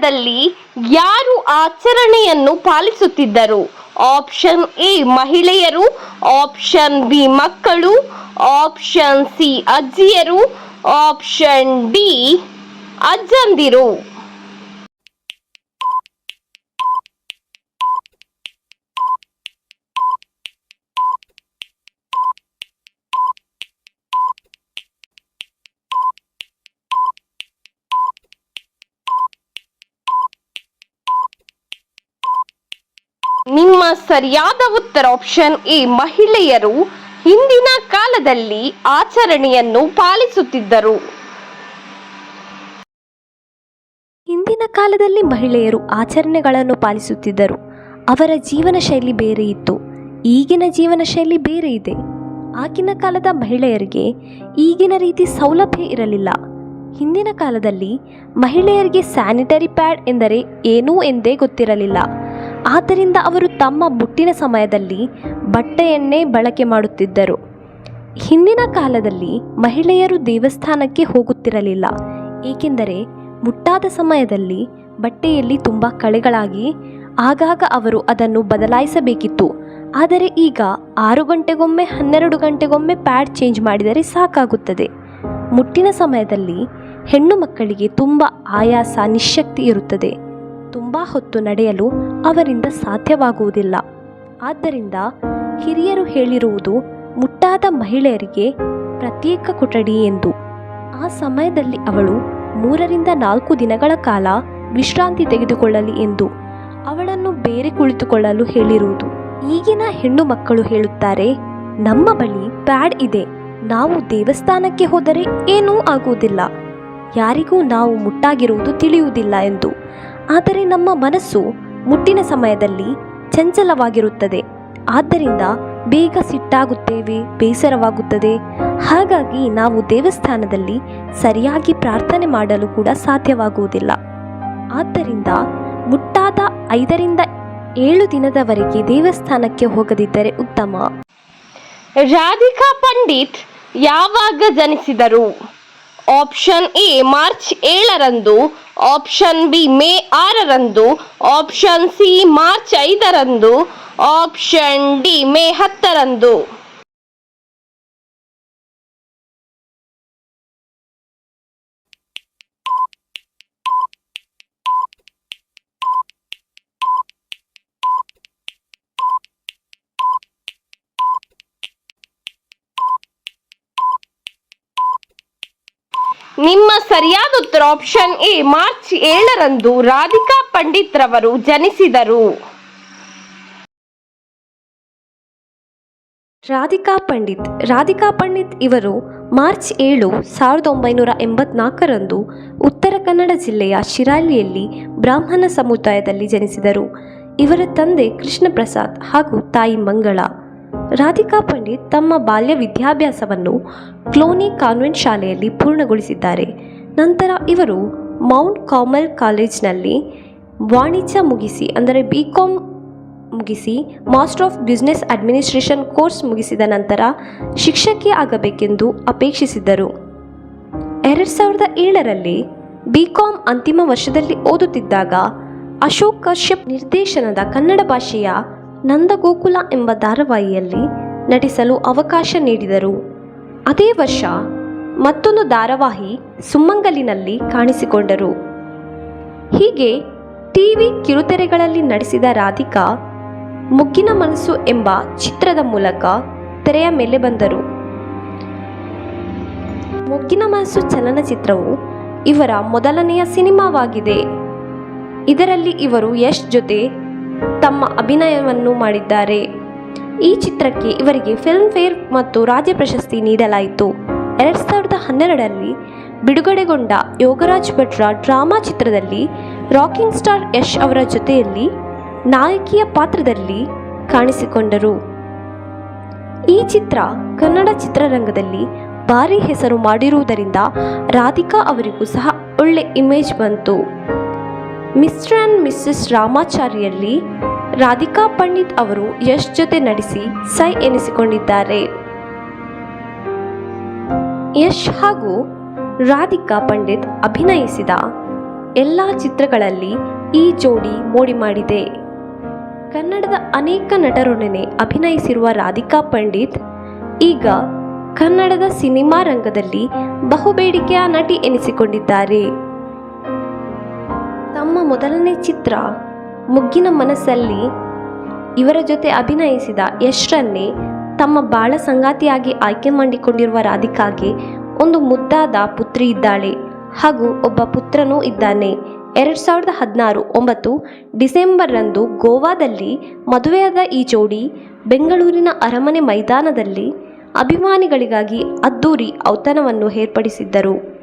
ಕಾಲದಲ್ಲಿ ಯಾರು ಆಚರಣೆಯನ್ನು ಪಾಲಿಸುತ್ತಿದ್ದರು? ಆಪ್ಷನ್ ಎ, ಮಹಿಳೆಯರು. ಆಪ್ಷನ್ ಬಿ, ಮಕ್ಕಳು. ಆಪ್ಷನ್ ಸಿ, ಅಜ್ಜಿಯರು. ಆಪ್ಷನ್ ಡಿ, ಅಜ್ಜಂದಿರು. ನಿಮ್ಮ ಸರಿಯಾದ ಉತ್ತರ ಆಪ್ಷನ್ ಎ ಮಹಿಳೆಯರು ಹಿಂದಿನ ಕಾಲದಲ್ಲಿ ಆಚರಣೆಯನ್ನು ಪಾಲಿಸುತ್ತಿದ್ದರು. ಹಿಂದಿನ ಕಾಲದಲ್ಲಿ ಮಹಿಳೆಯರು ಆಚರಣೆಗಳನ್ನು ಪಾಲಿಸುತ್ತಿದ್ದರು. ಅವರ ಜೀವನ ಶೈಲಿ ಬೇರೆ ಇತ್ತು. ಈಗಿನ ಜೀವನ ಶೈಲಿ ಬೇರೆ ಇದೆ. ಆಗಿನ ಕಾಲದ ಮಹಿಳೆಯರಿಗೆ ಈಗಿನ ರೀತಿ ಸೌಲಭ್ಯ ಇರಲಿಲ್ಲ. ಹಿಂದಿನ ಕಾಲದಲ್ಲಿ ಮಹಿಳೆಯರಿಗೆ ಸ್ಯಾನಿಟರಿ ಪ್ಯಾಡ್ ಎಂದರೆ ಏನೂ ಎಂದೇ ಗೊತ್ತಿರಲಿಲ್ಲ. ಆದ್ದರಿಂದ ಅವರು ತಮ್ಮ ಮುಟ್ಟಿನ ಸಮಯದಲ್ಲಿ ಬಟ್ಟೆಯನ್ನೇ ಬಳಕೆ ಮಾಡುತ್ತಿದ್ದರು. ಹಿಂದಿನ ಕಾಲದಲ್ಲಿ ಮಹಿಳೆಯರು ದೇವಸ್ಥಾನಕ್ಕೆ ಹೋಗುತ್ತಿರಲಿಲ್ಲ. ಏಕೆಂದರೆ ಮುಟ್ಟಾದ ಸಮಯದಲ್ಲಿ ಬಟ್ಟೆಯಲ್ಲಿ ತುಂಬ ಕಳೆಗಳಾಗಿ ಆಗಾಗ ಅವರು ಅದನ್ನು ಬದಲಾಯಿಸಬೇಕಿತ್ತು. ಆದರೆ ಈಗ ಆರು ಗಂಟೆಗೊಮ್ಮೆ, ಹನ್ನೆರಡು ಗಂಟೆಗೊಮ್ಮೆ ಪ್ಯಾಡ್ ಚೇಂಜ್ ಮಾಡಿದರೆ ಸಾಕಾಗುತ್ತದೆ. ಮುಟ್ಟಿನ ಸಮಯದಲ್ಲಿ ಹೆಣ್ಣು ಮಕ್ಕಳಿಗೆ ತುಂಬ ಆಯಾಸ ನಿಶಕ್ತಿ ಇರುತ್ತದೆ. ತುಂಬ ಹೊತ್ತು ನಡೆಯಲು ಅವರಿಂದ ಸಾಧ್ಯವಾಗುವುದಿಲ್ಲ. ಆದ್ದರಿಂದ ಹಿರಿಯರು ಹೇಳಿರುವುದು ಮುಟ್ಟಾದ ಮಹಿಳೆಯರಿಗೆ ಪ್ರತ್ಯೇಕ ಕೊಠಡಿ ಎಂದು. ಆ ಸಮಯದಲ್ಲಿ ಅವಳು ಮೂರರಿಂದ ನಾಲ್ಕು ದಿನಗಳ ಕಾಲ ವಿಶ್ರಾಂತಿ ತೆಗೆದುಕೊಳ್ಳಲಿ ಎಂದು ಅವಳನ್ನು ಬೇರೆ ಕುಳಿತುಕೊಳ್ಳಲು ಹೇಳಿರುವುದು. ಈಗಿನ ಹೆಣ್ಣು ಮಕ್ಕಳು ಹೇಳುತ್ತಾರೆ, ನಮ್ಮ ಬಳಿ ಪ್ಯಾಡ್ ಇದೆ. ನಾವು ದೇವಸ್ಥಾನಕ್ಕೆ ಹೋದರೆ ಏನೂ ಆಗುವುದಿಲ್ಲ. ಯಾರಿಗೂ ನಾವು ಮುಟ್ಟಾಗಿರುವುದು ತಿಳಿಯುವುದಿಲ್ಲ ಎಂದು. ಆದರೆ ನಮ್ಮ ಮನಸ್ಸು ಮುಟ್ಟಿನ ಸಮಯದಲ್ಲಿ ಚಂಚಲವಾಗಿರುತ್ತದೆ. ಆದ್ದರಿಂದ ಬೇಗ ಸಿಟ್ಟಾಗುತ್ತೇವೆ, ಬೇಸರವಾಗುತ್ತದೆ. ಹಾಗಾಗಿ ನಾವು ದೇವಸ್ಥಾನದಲ್ಲಿ ಸರಿಯಾಗಿ ಪ್ರಾರ್ಥನೆ ಮಾಡಲು ಕೂಡ ಸಾಧ್ಯವಾಗುವುದಿಲ್ಲ. ಆದ್ದರಿಂದ ಮುಟ್ಟಾದ ಐದರಿಂದ ಏಳು ದಿನದವರೆಗೆ ದೇವಸ್ಥಾನಕ್ಕೆ ಹೋಗದಿದ್ದರೆ ಉತ್ತಮ. ರಾಧಿಕಾ ಪಂಡಿತ್ ಯಾವಾಗ ಜನಿಸಿದರು? ಆಪ್ಷನ್ ಎ, ಮಾರ್ಚ್ ಏಳರಂದು. ಆಪ್ಷನ್ ಬಿ ಮೇ ಆರರಂದು. ಆಪ್ಷನ್ ಸಿ ಮಾರ್ಚ್ ಐದರಂದು. ಆಪ್ಷನ್ ಡಿ ಮೇ ಹತ್ತರಂದು. ನಿಮ್ಮ ಸರಿಯಾದ ಉತ್ತರ ಆಪ್ಷನ್ ಎ ಮಾರ್ಚ್ ಏಳರಂದು ರಾಧಿಕಾ ಪಂಡಿತ್ ರವರು ಜನಿಸಿದರು. ರಾಧಿಕಾ ಪಂಡಿತ್ ರಾಧಿಕಾ ಪಂಡಿತ್ ಇವರು ಮಾರ್ಚ್ ಏಳು, ಸಾವಿರದ ಒಂಬೈನೂರ ಎಂಬತ್ನಾಲ್ಕರಂದು ಉತ್ತರ ಕನ್ನಡ ಜಿಲ್ಲೆಯ ಶಿರಾಲಿಯಲ್ಲಿ ಬ್ರಾಹ್ಮಣ ಸಮುದಾಯದಲ್ಲಿ ಜನಿಸಿದರು. ಇವರ ತಂದೆ ಕೃಷ್ಣ ಪ್ರಸಾದ್ ಹಾಗೂ ತಾಯಿ ಮಂಗಳ. ರಾಧಿಕಾ ಪಂಡಿತ್ ತಮ್ಮ ಬಾಲ್ಯ ವಿದ್ಯಾಭ್ಯಾಸವನ್ನು ಕ್ಲೋನಿ ಕಾನ್ವೆಂಟ್ ಶಾಲೆಯಲ್ಲಿ ಪೂರ್ಣಗೊಳಿಸಿದ್ದಾರೆ. ನಂತರ ಇವರು ಮೌಂಟ್ ಕಾಮಲ್ ಕಾಲೇಜ್ನಲ್ಲಿ ವಾಣಿಜ್ಯ ಮುಗಿಸಿ, ಅಂದರೆ ಬಿ ಕಾಮ್ ಮುಗಿಸಿ, master of business administration course ಮುಗಿಸಿದ ನಂತರ ಶಿಕ್ಷಕಿ ಆಗಬೇಕೆಂದು ಅಪೇಕ್ಷಿಸಿದ್ದರು. ಎರಡು ಸಾವಿರದ ಏಳರಲ್ಲಿ ಬಿ ಕಾಮ್ ಅಂತಿಮ ವರ್ಷದಲ್ಲಿ ಓದುತ್ತಿದ್ದಾಗ ಅಶೋಕ್ ಕಶ್ಯಪ್ ನಿರ್ದೇಶನದ ಕನ್ನಡ ಭಾಷೆಯ ನಂದಗೋಕುಲ ಎಂಬ ಧಾರಾವಾಹಿಯಲ್ಲಿ ನಟಿಸಲು ಅವಕಾಶ ನೀಡಿದರು. ಅದೇ ವರ್ಷ ಮತ್ತೊಂದು ಧಾರಾವಾಹಿ ಸುಮ್ಮಂಗಲಿನಲ್ಲಿ ಕಾಣಿಸಿಕೊಂಡರು. ಹೀಗೆ ಟಿವಿ ಕಿರುತೆರೆಗಳಲ್ಲಿ ನಡೆಸಿದ ರಾಧಿಕಾ, ಮುಗ್ಗಿನ ಮನಸ್ಸು ಎಂಬ ಚಿತ್ರದ ಮೂಲಕ ತೆರೆಯ ಮೇಲೆ ಬಂದರು. ಮುಗ್ಗಿನ ಮನಸ್ಸು ಚಲನಚಿತ್ರವು ಇವರ ಮೊದಲನೆಯ ಸಿನಿಮಾವಾಗಿದೆ. ಇದರಲ್ಲಿ ಇವರು ಯಶ್ ಜೊತೆ ತಮ್ಮ ಅಭಿನಯವನ್ನು ಮಾಡಿದ್ದಾರೆ. ಈ ಚಿತ್ರಕ್ಕೆ ಇವರಿಗೆ ಫಿಲ್ಮ್ ಫೇರ್ ಮತ್ತು ರಾಜ್ಯ ಪ್ರಶಸ್ತಿ ನೀಡಲಾಯಿತು. ಎರಡು ಸಾವಿರದ ಹನ್ನೆರಡರಲ್ಲಿ ಬಿಡುಗಡೆಗೊಂಡ ಯೋಗರಾಜ್ ಭಟ್ರ ಡ್ರಾಮಾ ಚಿತ್ರದಲ್ಲಿ ರಾಕಿಂಗ್ ಸ್ಟಾರ್ ಯಶ್ ಅವರ ಜೊತೆಯಲ್ಲಿ ನಾಯಕಿಯ ಪಾತ್ರದಲ್ಲಿ ಕಾಣಿಸಿಕೊಂಡರು. ಈ ಚಿತ್ರ ಕನ್ನಡ ಚಿತ್ರರಂಗದಲ್ಲಿ ಭಾರಿ ಹೆಸರು ಮಾಡಿರುವುದರಿಂದ ರಾಧಿಕಾ ಅವರಿಗೂ ಸಹ ಒಳ್ಳೆ ಇಮೇಜ್ ಬಂತು. ಮಿಸ್ಟರ್ ಆ್ಯಂಡ್ ಮಿಸ್ಸಸ್ ರಾಮಾಚಾರಿಯಲ್ಲಿ ರಾಧಿಕಾ ಪಂಡಿತ್ ಅವರು ಯಶ್ ಜೊತೆ ನಟಿಸಿ ಸೈ ಎನಿಸಿಕೊಂಡಿದ್ದಾರೆ. ಯಶ್ ಹಾಗೂ ರಾಧಿಕಾ ಪಂಡಿತ್ ಅಭಿನಯಿಸಿದ ಎಲ್ಲ ಚಿತ್ರಗಳಲ್ಲಿ ಈ ಜೋಡಿ ಮೋಡಿ ಮಾಡಿದೆ. ಕನ್ನಡದ ಅನೇಕ ನಟರೊಡನೆ ಅಭಿನಯಿಸಿರುವ ರಾಧಿಕಾ ಪಂಡಿತ್ ಈಗ ಕನ್ನಡದ ಸಿನಿಮಾ ರಂಗದಲ್ಲಿ ಬಹುಬೇಡಿಕೆಯ ನಟಿ ಎನಿಸಿಕೊಂಡಿದ್ದಾರೆ. ತಮ್ಮ ಮೊದಲನೇ ಚಿತ್ರ ಮುಗ್ಗಿನ ಮನಸ್ಸಲ್ಲಿ ಇವರ ಜೊತೆ ಅಭಿನಯಿಸಿದ ಯಶ್ರನ್ನೇ ತಮ್ಮ ಬಾಳ ಸಂಗಾತಿಯಾಗಿ ಆಯ್ಕೆ ಮಾಡಿಕೊಂಡಿರುವ ರಾಧಿಕಾಗೆ ಒಂದು ಮುದ್ದಾದ ಪುತ್ರಿ ಇದ್ದಾಳೆ ಹಾಗೂ ಒಬ್ಬ ಪುತ್ರನೂ ಇದ್ದಾನೆ. ಎರಡು ಸಾವಿರದ ಹದಿನಾರು ಒಂಬತ್ತು ಡಿಸೆಂಬರ್ರಂದು ಗೋವಾದಲ್ಲಿ ಮದುವೆಯಾದ ಈ ಜೋಡಿ ಬೆಂಗಳೂರಿನ ಅರಮನೆ ಮೈದಾನದಲ್ಲಿ ಅಭಿಮಾನಿಗಳಿಗಾಗಿ ಅದ್ದೂರಿ ಔತಣವನ್ನು ಏರ್ಪಡಿಸಿದ್ದರು.